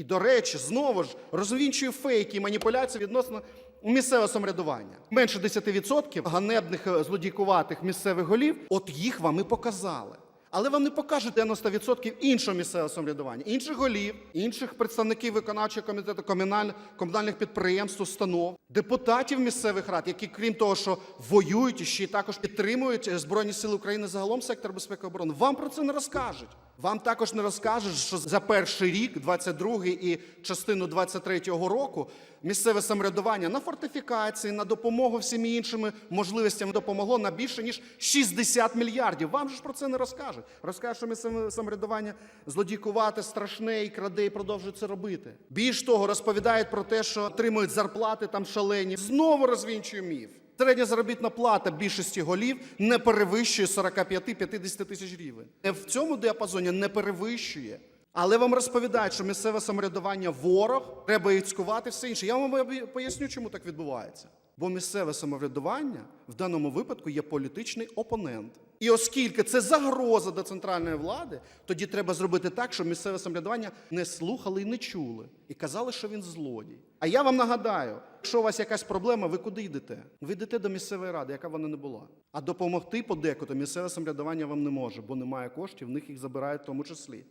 І, до речі, знову ж розвінчує фейки і маніпуляції відносно місцевого самоврядування. Менше 10% ганебних е, злодійкуватих місцевих голів, от їх вам і показали. Але вам не покажуть 90% іншого місцевого самоврядування, інших голів, інших представників виконавчого комітету, комунальних підприємств, установ, депутатів місцевих рад, які, крім того, що воюють, ще й також підтримують е, Збройні Сили України загалом сектор безпеки і оборони. Вам про це не розкажуть. Вам також не розкажуть, що за перший рік, 22-й і частину 23-го року, місцеве самоврядування на фортифікації, на допомогу всіми іншими можливостями допомогло на більше ніж 60 мільярдів. Вам же ж про це не розкажуть. Розкажуть, що місцеве самоврядування злодійкувати страшне і краде, і продовжує це робити. Більш того, розповідають про те, що отримують зарплати там шалені. Знову розвінчує міф. Середня заробітна плата більшості голів не перевищує 45-50 тисяч гривень. В цьому діапазоні не перевищує. Але вам розповідають, що місцеве самоврядування ворог, треба їх цькувати, все інше. Я вам поясню, чому так відбувається. Бо місцеве самоврядування в даному випадку є політичний опонент. І оскільки це загроза до центральної влади, тоді треба зробити так, щоб місцеве самоврядування не слухали і не чули, і казали, що він злодій. А я вам нагадаю, якщо у вас якась проблема, ви куди йдете? Ви йдете до місцевої ради, яка вона не була. А допомогти подекуди місцеве самоврядування вам не може, бо немає коштів, в них їх забирають в тому числі.